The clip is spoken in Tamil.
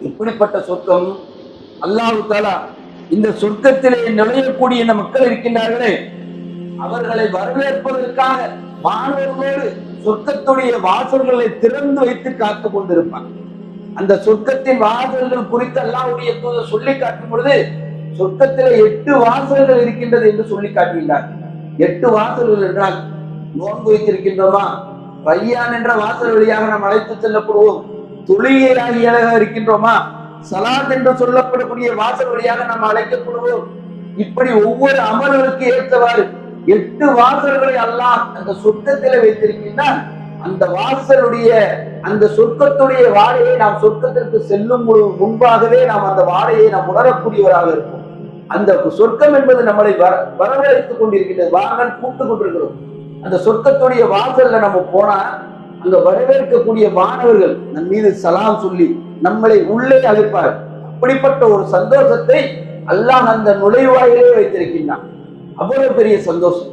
இப்படிப்பட்ட சொர்க்கம் அல்லாஹு தாலா இந்த சொர்க்கத்திலே நுழையக்கூடிய இந்த மக்கள் இருக்கின்றார்களே அவர்களை வரவேற்பதற்காக மாணவர்களோடு சொர்க்கத்துடைய வாசல்களை திறந்து வைத்து காத்து கொண்டிருப்பார் அந்த சொர்க்கத்தின் வாசல்கள் குறித்து அல்லாவுடைய தூதர் சொல்லி காட்டும் பொழுது சொர்க்கத்திலே எட்டு வாசல்கள் இருக்கின்றது என்று சொல்லி காட்டுகின்றார். எட்டு வாசல்கள் என்றால் நோன்பு வைத்திருக்கின்றோமா? ரையான் என்ற வாசல் வழியாக நாம் அழைத்து செல்லப்படுவோம். தொழுகையாகியாக இருக்கின்றோமா? சலாத் என்று சொல்லப்படக்கூடிய வாசல் வழியாக நாம் அழைக்கப்படுவோம் இப்படி ஒவ்வொரு அமல்களுக்கு ஏற்றவாறு எட்டு வாசல்களை அல்லாஹ் அந்த சொர்க்கத்தில வைத்திருக்கின்றான். அந்த வாசலுடைய அந்த சொர்க்கத்துடைய வாடையை நாம் சொர்க்கத்திற்கு செல்லும் முன்பாகவே நாம் அந்த வாடையை நாம் உணரக்கூடியவராக இருக்கும் அந்த சொர்க்கம் என்பது நம்மளை வர வரவழைத்துக் கொண்டிருக்கின்றது வாங்கல் கூப்பிட்டு கொண்டிருக்கிறோம் அந்த சொர்க்கத்துடைய வாசல்ல நம்ம போனா அங்க வரவேற்கக்கூடிய மாணவர்கள் நம் மீது சலாம் சொல்லி நம்மளை உள்ளே அழைப்பார். அப்படிப்பட்ட ஒரு சந்தோஷத்தை அல்லாஹ் அந்த நுழைவாயிலே வைத்திருக்கின்றான். அவ்வளவு பெரிய சந்தோஷம்.